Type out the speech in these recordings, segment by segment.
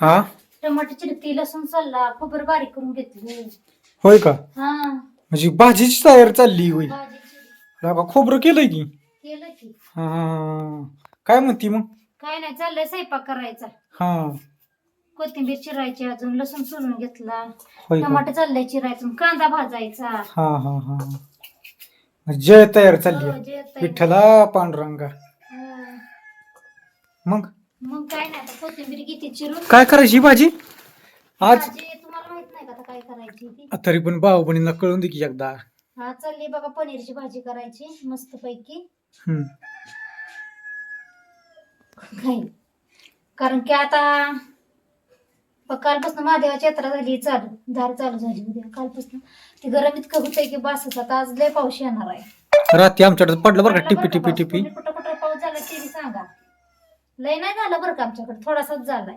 हा? टमाटर चिरती लसूण सल्ला खोबर बारीक करून घेतली. होय का? हा. म्हणजे भाजीची तयारी चालली होय. का खोबरं केलंय की? केलं की. हा काय म्हणती मग? काय नाही चाललंय स्वयंपाक करायचा. हा. कोथिंबीर चिरायची अजून लसूण सोलून घेतला. होय का? टमाटर चाललंय चिरायचं कांदा भाजायचा. हा हा हा जय तयार चालली हो, आहे. जे येतंय. विठ्ठला पांडुरंगा. हा. मग? मग काय नाही आता कोथिंबीर चिरून. काय करायची भाजी? आज भाजी तुम्हाला माहीत नाही का आता काय करायची ती? तरी पण भाऊ बहिणीला कळून दे की एकदा. हा चालली बघा पनीरची भाजी करायची मस्त पैकी हम्म. कारण की आता प- कालपासून महादेवाची यात्रा झाली चालू धार चालू झाली उद्या. कालपासून ते गरम इतकं होतंय की बासच आता आज लय पाऊस येणार आहे. रात्री आमच्याकडे पडलं बरं का टिपी टिपी. टिपी. कुठे कुठं कुठं पाऊस झाला ते बी सांगा. लय नाही झालं बरं का आमच्याकडे थोडासाच झालाय.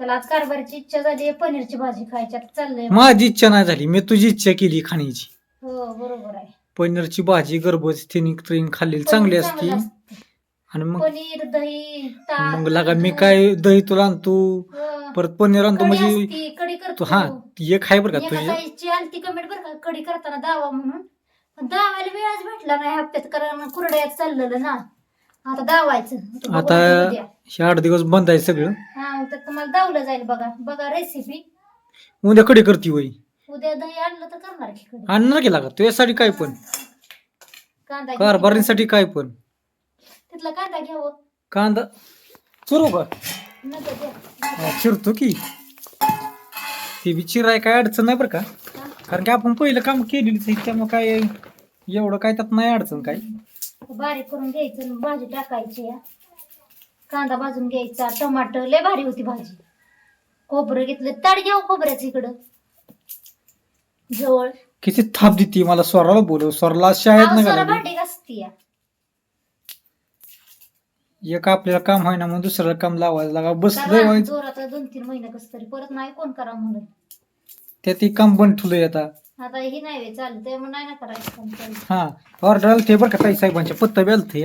त्याला आज कारभारीची इच्छा झाली पनीरची भाजी खायची आता चाललंय. माझी इच्छा नाही झाली मी तुझी इच्छा केली खाण्याची. हो बरोबर आहे. पनीरची भाजी गरबज ट्रेन खाल्लेली चांगली पनीर असती चांगलं असतं. आणि मग पनीर दही ताक मग लागा मी काय दही तुला आणतो? हो. परत पनीर आणतो कढी म्हणजे असती, कढी तू करतो हा एक आहे बरं का एका ताईची आलती कमेंट बरं का कढी करताना दावा म्हणून. पण दावायला वेळच भेटला नाही हप्त्यात कारण कुरड्यात चाललेलं ना. आता दावायचं. आता. हे आठ दिवस बंद आहे सगळं. हा तर तुम्हाला दावलं जाईल बघा. बघा रेसिपी उद्या कडे करती वय उद्या दही आणलं तर करणार की आणणार की लागा तुझ्यासाठी काय पण. कांदा. कारभारीसाठी काय पण. तिथला कांदा घ्यावं कांदा. चिरू का? द्या. हा, चिरतो की. ती बी चिराय काय अडचण नाही बरं का. हा. कारण की आपण पहिलं काम केलेलीच आहे त्यामुळे काय एवढं काय त्यात नाही अडचण काय. बारीक करून घ्यायचं आणि भाजी टाकायची या कांदा भाजून घ्यायचा टमाटर लय भारी होती भाजी. खोबरं घेतलं ताड घ्यावं खोबऱ्याचं इकडं. जवळ. किती थाप देते मला स्वराला बोलव. स्वराला शाळेत नाही घालावी. भांडी घासती या. एक आपल्याला काम आहे ना मग दुसऱ्याला काम लावायला लागा. बसलंय व्हायचं जोरात दोन तीन महिने कस तरी. परत नाही कोण करा म्हणून. त्यात ते काम बंद ठेवलंय आता. आता ही नाही वे चालू त्यामुळे नाही ना करायचं काम चालू. हा ऑर्डर आलं ते बरं का ताई साहेबांच्या पत्ता बी आलते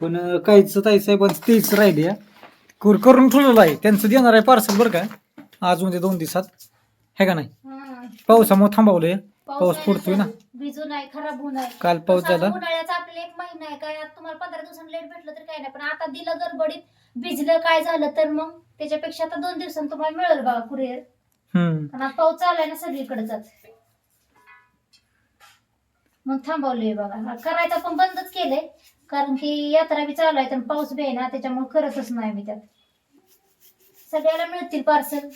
पण अं, काहीच ताई साहेबांचं तेच राहिले या. कर करून ठेवलेलं आहे. त्यांचं देणार आहे पार्सल बरं का. आज म्हणजे दोन दिवसात. हे का नाही? हा. पावसामुळे थांबवलंय पाऊस नाही पडतोय ना. चालू. भिजू नाही खराब होऊ नये काल पाऊस झाला. उन्हाळ्याचा आपल्याला एक महिना आहे. काय आता तुम्हाला पंधरा दिवसांनी लेट भेटलं तर काय नाही. पण आता दिलं गडबडीत. भिजलं काय झालं तर मग? त्याच्यापेक्षा आता दोन दिवसांनी तुम्हाला मिळेल बघा कुरिअर हम्म. आता पाऊस चाललाय ना सगळीकडे जात मग थांबवलंय बघा. करायचं पण बंदच केलंय. कारण की यात्रा बी चालू आहे तर पाऊस बी आहे ना त्याच्यामुळे करतच नाही मी त्यात. सगळ्याला मिळतील पार्सल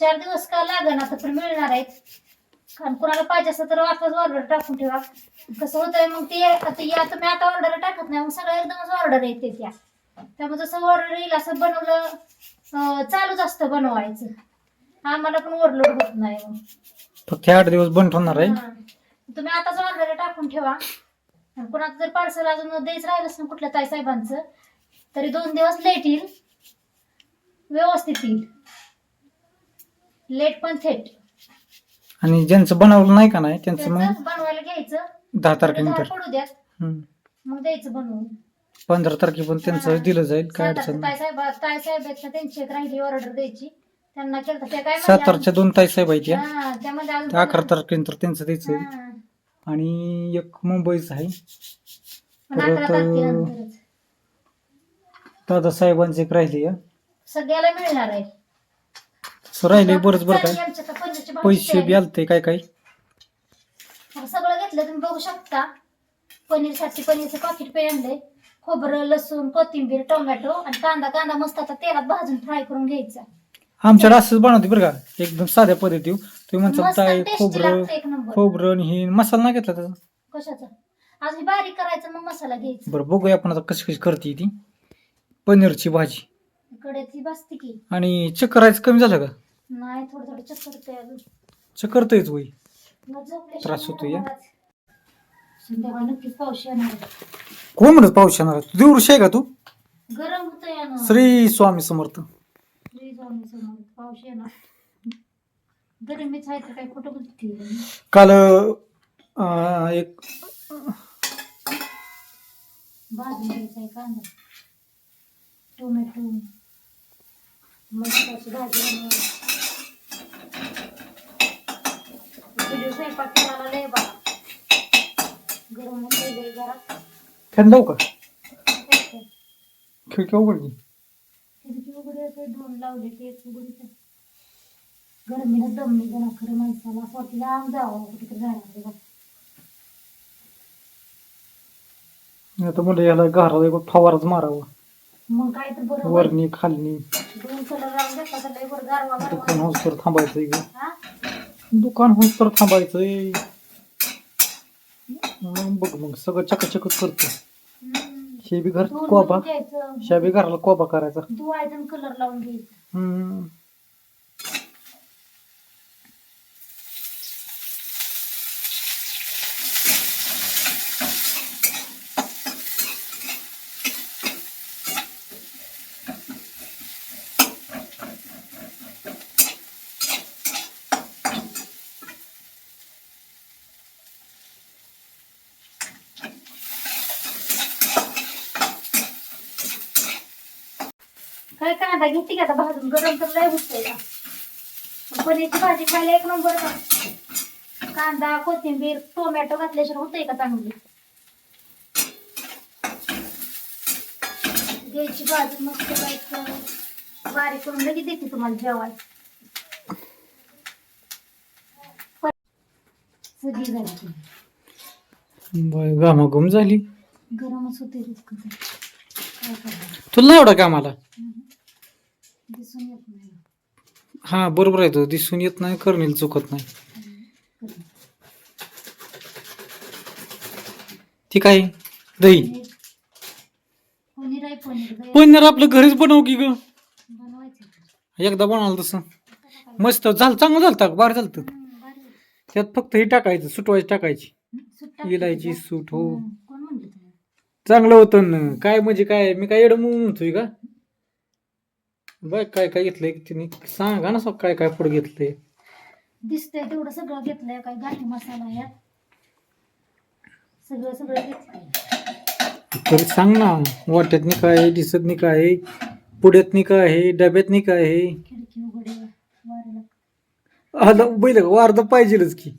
चार दिवस का लागण आता पण मिळणार आहेत. कारण कोणाला पाहिजे असं तर आताच ऑर्डर टाकून ठेवा. कसं होतंय मग ते आता या तुम्ही आता ऑर्डर टाकत नाही मग सगळ्या एकदमच ऑर्डर येते त्या. त्यामुळे जसं ऑर्डर येईल असं बनवलं चालूच असतं बनवायचं. आम्हाला पण ओव्हरलोड होत नाही. मग फक्त हे आठ दिवस बंद होणार आहे. हा. तुम्ही आताच ऑर्डर टाकून ठेवा. आणि कोणाचं जर पार्सल अजून द्यायचं राहिलंच ना कुठल्या ताई साहेबांचं तरी दोन दिवस लेट येईल. व्यवस्थित येईल. लेट पण थेट. आणि ज्यांचं बनवलं नाही का नाही त्यांचं त्याचं मग बनवायला घ्यायचं. दहा तारखेनंतर. पडू हम्म. मग द्यायचं बनवून. पंधरा तारखेपर्यंत त्यांचं दिलं जाईल काय अडचण ताई नाही साहेब ताई साहेब आहेत ना त्यांची एक राहिली ऑर्डर द्यायची. त्यांना केलं त्या काय म्हणल्या? सातारच्या दोन ताई साहेब आहेत या. हा, त्यामध्ये अजून त्या अकरा तारखेनंतर त्यांचं द्यायचं. हा. आणि एक मुंबईचं आहे. पण अकरा परत, तारखेनंतरच दादा साहेबांचं एक राहिले सगळ्याला मिळणार आहे. राहिले बरंच बरं काय. आमच्या पैसे बी. आलते काय काय. आता सगळं घेतलं तुम्ही बघू शकता. पनीरसाठी पनीरचं पाकिट पे आणलंय. खोबरं लसूण कोथिंबीर टोमॅटो आणि कांदा कांदा मस्त आता तेलात भाजून फ्राय करून घ्यायचा. आमच्याकडे असंच बनवते बरं का. एकदम साध्या पद्धती तुम्ही म्हणता मस्त ताई खोबरं लागतं एक नंबर खोबरं आणि हे मसाला नाही घेतला त्याचा? कशाचा? आज हे बारीक करायचं मग मसाला घ्यायचा. बरं बघूया आपण आता कशी कशी करते ती. पनीरची भाजी. इकडे ती बसते की. आणि चक्कर राहायचं कमी झालं का? नाही थोडं थोडं चक्कर येतंय अजून. चक्कर मग झोपल्याशिवाय त्रास होतोय, मला बराच. संध्याकाळी नक्कीच पाऊस येणार आहे. कोण म्हणत पाऊस येणार आहे? तू देवऋषी आहे का तू? गरम होतं यानं श्री स्वामी समर्थ. श्री स्वामी समर्थ, पाऊस येणार. गरमीच आहे तर काय? कुठं बोलते काल अं, एक भाजून घ्यायचा आहे कांदा टोमॅटो अशी भाजी स्वयंपाक करायला लय गरम लय जरा. फॅन लावू का? खिडकी उघडली. खिडकी आहे, दोन लावले ते एक उघडीच. गरमीनं दम निघाला खरं माणसाला वाटलं लांब जावं कुठे जाणार बघ आता म्हणलं याला घराला एक फवाराच मारावा. मग काय तर बरं होईल. वरणी खालनी दोन कलर लावून घेतला तर लय बरं गारवा दुकान गारवा होस तर थांबायचंय ग. हा? दुकान होस तर थांबायचंय. मग बघ मग सगळं चकाचकच करतो हम्म. हे बी घर कोबा. घ्यायचं. बी घराला कोबा करायचा. धुवायचं कलर लावून घ्यायचं. हम्म. काय कांदा घेते का आता भाजून गरम तर लय होतंय का? पण पनीरची भाजी खायला एक नंबर कांदा कोथिंबीर टोमॅटो घातल्याशिवाय होतंय का चांगली? घ्यायची भाजी मस्त बायचं बारीक करून लगेच देते तुम्हाला जेवायला. सगळी झाली घामाघूम झाली. गरमच होते तुला कामाला? दिसून येत नाही. हा बरोबर आहे. तो दिसून येत नाही करणील चुकत नाही. दही. पनीर पनीर आहे पनीर दही. पनीर आपलं घरीच बनव की ग? बनवायचं एकदा बनवलं तसं. मस्त झालं चांगलं झालं बरं झालं होतं. हम्म, भारी आहे. त्यात फक्त हे टाकायचं सुटवायची टाकायची. हम्म, सूट टाकते इलायची? सूट हो. हम्म, कोण म्हणलं तुला चांगलं होतं ना. काय म्हणजे काय मी काय एवढं म्हणतोय का? बाय काय काय घेतलंय तिने? सांगा ना सग काय काय पुढे घेतलंय? दिसतंय तेवढं सगळं घेतलंय काय गाठी मसाला यात. सगळं सगळं घेतलंय. तरी सांग ना वाट्यात नि काय आहे दिसत नि काय आहे पुढ्यात नि काय आहे डब्यात नि काय? आहे खिडकी उघडे वाऱ्याला. आला बैल पाहिजेलच की.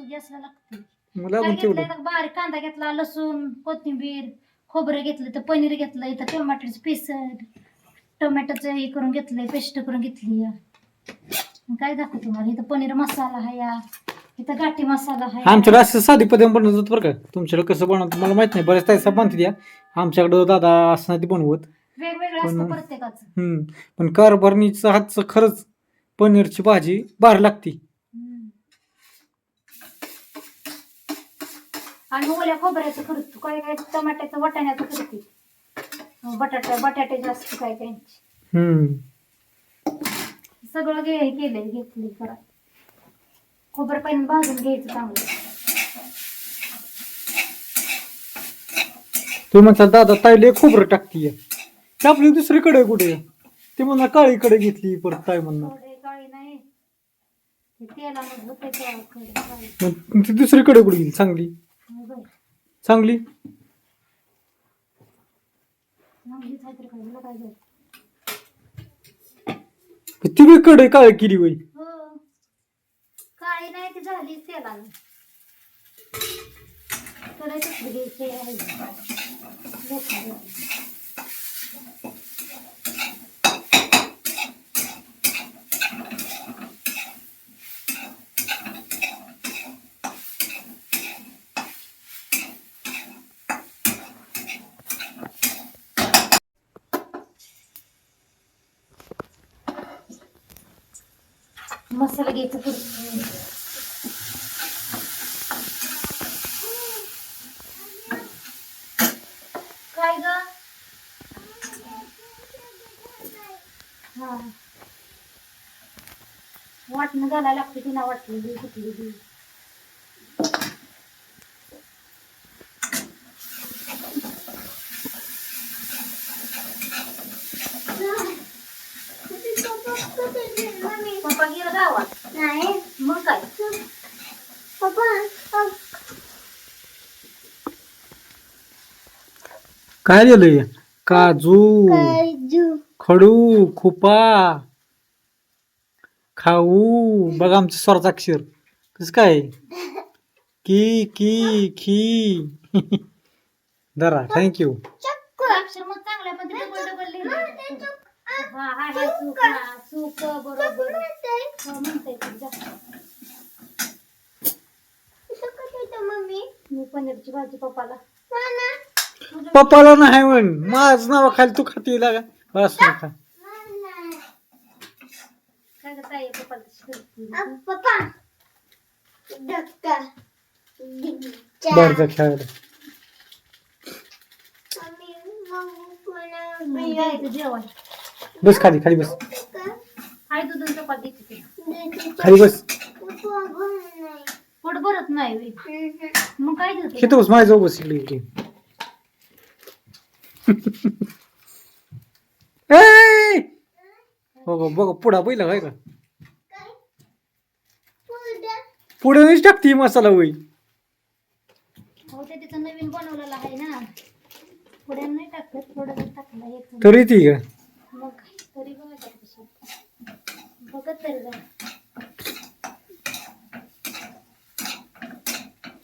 गॅसला लागते मला काय पण तेवढं घेतलंय ना बारीक कांदा घेतला लसूण कोथिंबीर खोबरं घेतलं तर पनीर घेतलं इथं टोमॅटोचं पीस टोमॅटोचं हे करून घेतलंय पेस्ट करून घेतली काय दाखवू तुम्हाला? इथं पनीर मसाला आहे या इथं गाठी मसाला आहे. आमच्याकडे असं साधी पद्धत बनवतात बरं का. तुमच्याकडे कसं बनवतात मला माहीत नाही. बऱ्याच ताईसा बनते द्या आमच्याकडं दादा असं नाही ते बनवत. वेगवेगळं असतं पण- प्रत्येकाचं. हम्म. पण कारभारणीचं हातचं खरंच पनीरची भाजी भारी लागती. हम्म. आणि ओल्या खोबऱ्याचं करतो काय काय? टमाट्याचं वाटाण्याचं करते बटाटा बटाटे जास्त काय त्यांची. हम्म. सगळं घे हे केलंय घेतली करा खोबरं पहिल्यांदा भाजून घ्यायचं चांगलं. तुम्ही म्हणता दादा ताईले खोबरं टाकतीय. ते आपली दुसरीकडे कुठे? ते म्हणा काळीकडे घेतली परत ताई म्हणणार. थोडे काळी नाही. ते तेलामध्ये होते त्या कडे काळी. मग ती दुसरीकडे कुठे गेली? चांगली. बाई, चांगली चांगलीच आहे तर काय मला काय जायचं ती बी कडे काळ केली वय हो. काळी नाही ती झाली तेलानं कडे घ्यायची आहे घेतली. मसाला काय ग? हा. वाटणं घालायला लागते तिला वाटलेली कुठली पप्पा गेलं गावात नाही मग काय पप्पा काय दिलंय काजू काजू खडू खुपा खाऊ बघा आमचं स्वराचाक्षर कसं काय की की खी धरा थँक्यू अक्षर मग चांगल्या मध्ये डबल डबल लिहिलं हा हा हे चूक हा चूक बरोबर हो म्हणते ते, जा. मी पनीरची भाजी पप्पाला पप्पाला नाही म्हण माझ नाव खाली तू खाती लागा बस खा काय करता ताई पप्पाला तशी करते. बरं जा खेळायला मग द्यायचं जेवण बस खाली खाली बस. खाली बस पोट भरत नाही. मग काय खेतो बस माझ्या जाऊ बस इकडे ए! बघा बघा पुढा पहिला काय का पुढे नाही टाकते ही मसाला होई हो ते तिथं नवीन बनवलेलं आहे ना. पुढे नाही टाकत थोडं टाकलं एक तरी. ती का? मग काय, तरी बघा कशी बघत तरी जा.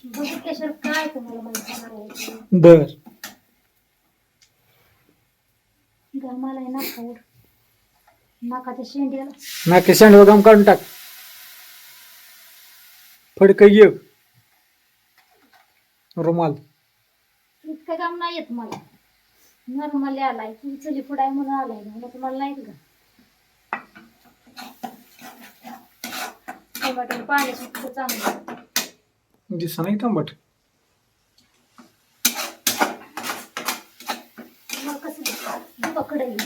बघितल्याशिवाय काय तुम्हाला माहिती सांगायचं बर. गमाला आहे नाकावर नाकाच्या शेंड्याला. नाके सांडवा काम काढून टाक. फडक ये. रुमाल. इतकं काम नाही येत मला. नॉर्मली आलाय तुम्ही चली पुढाय म्हणून आलाय. मग तुम्हाला नाही का? टमाटर पाणी सुटतं चांगलं दिसा नाही तांबट मग कसं दिसतं? बघ कढई.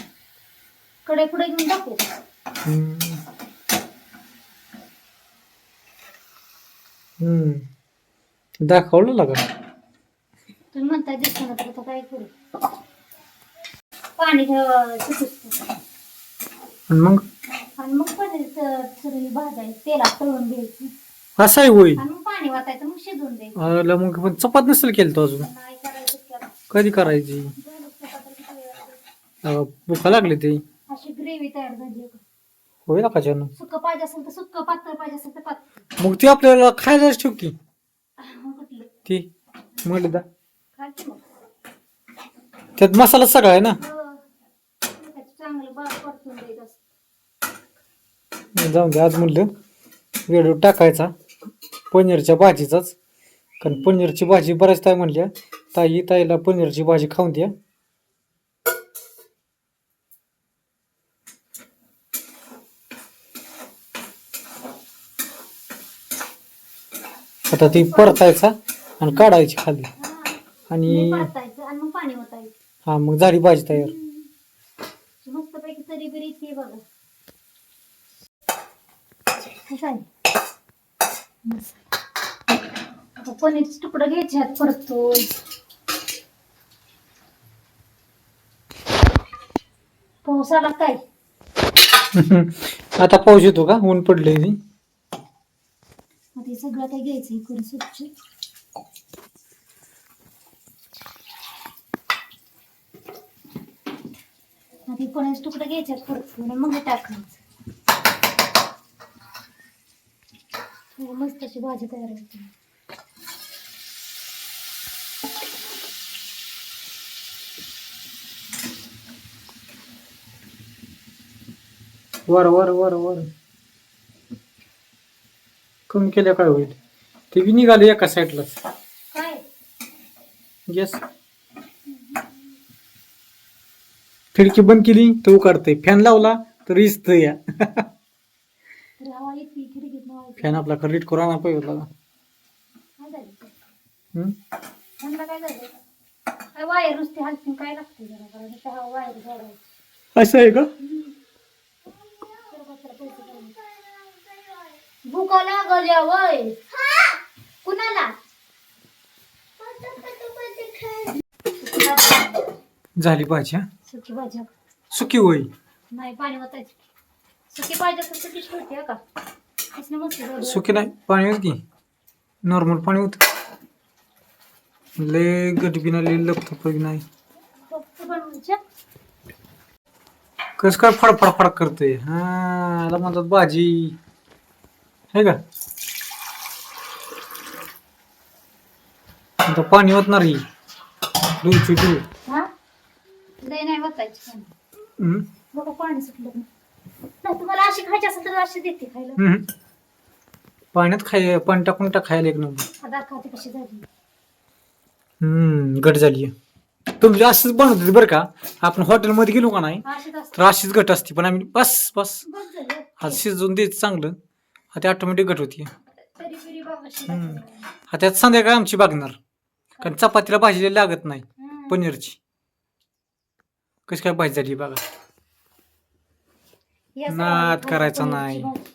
कढई पुढे घेऊन टाकू. हम्म. दाखवलं लागा तुम्ही म्हणताय दिसतं ना तर काय करू? पाणी आणि मग? आणि मग पनीर सगळी भाजायचं तेलात तळून घ्यायचं. असं आहे होई आणि मग पाणी वाटायचं मग शिजवून द्यायचं. मग पण चपात नसेल केलं तो अजून? नाही करायचं त्याला. कधी करायची झालं चपात्या किती वेळ लागेल? अं, भुका लागली ते अशी ग्रेव्ही तयार झाली आहे. होईल का त्यानं सुक्क पाहिजे असेल तर सुक्क पातळ पाहिजे असेल तर पातळ. मग ती आपल्याला खायलाच ठेव की कुठलं? ती. म्हणलं दा मग त्यात मसाला सगळा आहे ना? हो. त्याचं चांगलं बा परतून द्यायचं असं. जाऊन दे आज म्हणलं व्हिडिओ टाकायचा. पनीरच्या भाजीचाच. कारण पनीरची भाजी बऱ्याच ताई म्हणल्या ताई ताईला पनीरची भाजी खाऊन द्या. आता ती परतायचा आणि काढायची खाली. आणि मग परतायचं आणि मग पाणी ओतायचं. हा मग झाली भाजी तयार. तरी बिरी ती बघा? मस्त. आता पनीरचे तुकडं घ्यायचे आहेत परतून. पाऊस आला काय? आता पाऊस येतो का? ऊन पडलंय ते हे सगळं काही घ्यायचं हे स्वच्छ. आधी हे तुकडं घ्यायचे परतून मग हे टाकायचं. हो, मस्त अशी भाजी तयार होते. वर वर वर वर. कमी केल्या काय होईल? ते बी निघाले एका साईडलाच गॅस खिडकी बंद केली तर उकाडते फॅन लावला तर इस्त या फॅन आपला खरीट करून आणा पाहिजे होता. काय झालं? ते? हम्म? थंड काय झालं काय वायर नुसती हलती काय लागते जरा जरा नुसतं हवा वायर जोडायची असं आहे का भूका लागल या वय कुणाला? झाली भाजी हा? सुकी भाजी सुकी होई नाही पाणी ओतायचं सुकी पाहिजे तर सुकीच ठेवते हो का? मस्त जोड. सुकी नाही पाणी होत की? नॉर्मल पाणी होत. लय गटबी नाही लय लपत पण नाही. फक्त बनवायच्या कस काय फडफड फड करते हा याला म्हणतात भाजी. आहे का? आता पाणी होतणार ही. दूरची दूर हा? लय नाही होतायची पाणी. हम्म, बघा पाणी सुटलं का. नाही तुम्हाला अशी खायची असेल तर अशी देते खायला. हम्म. पाण्यात खाय पाणी टाकून टाक खायला एक नंबर. आता खाते कशी झाली? हम्म गट झाली तुमची अशीच बनवत होती बरं का? आपण हॉटेलमध्ये गेलो का नाही? अशीच असते. तर अशीच गट असते पण आम्ही बस बस. झालं. हा शिजवून द्यायचं चांगलं. हा ते ऑटोमॅटिक गट होती तरी बिरी हम्म. लागते. हा त्यात संध्याकाळी आमची बागणार कारण चपातीला भाजीला लागत नाही हम्म. पनीरची कशी काय भाजी झाली बघा या नाद करायचा पनीरची नाही. भाजी.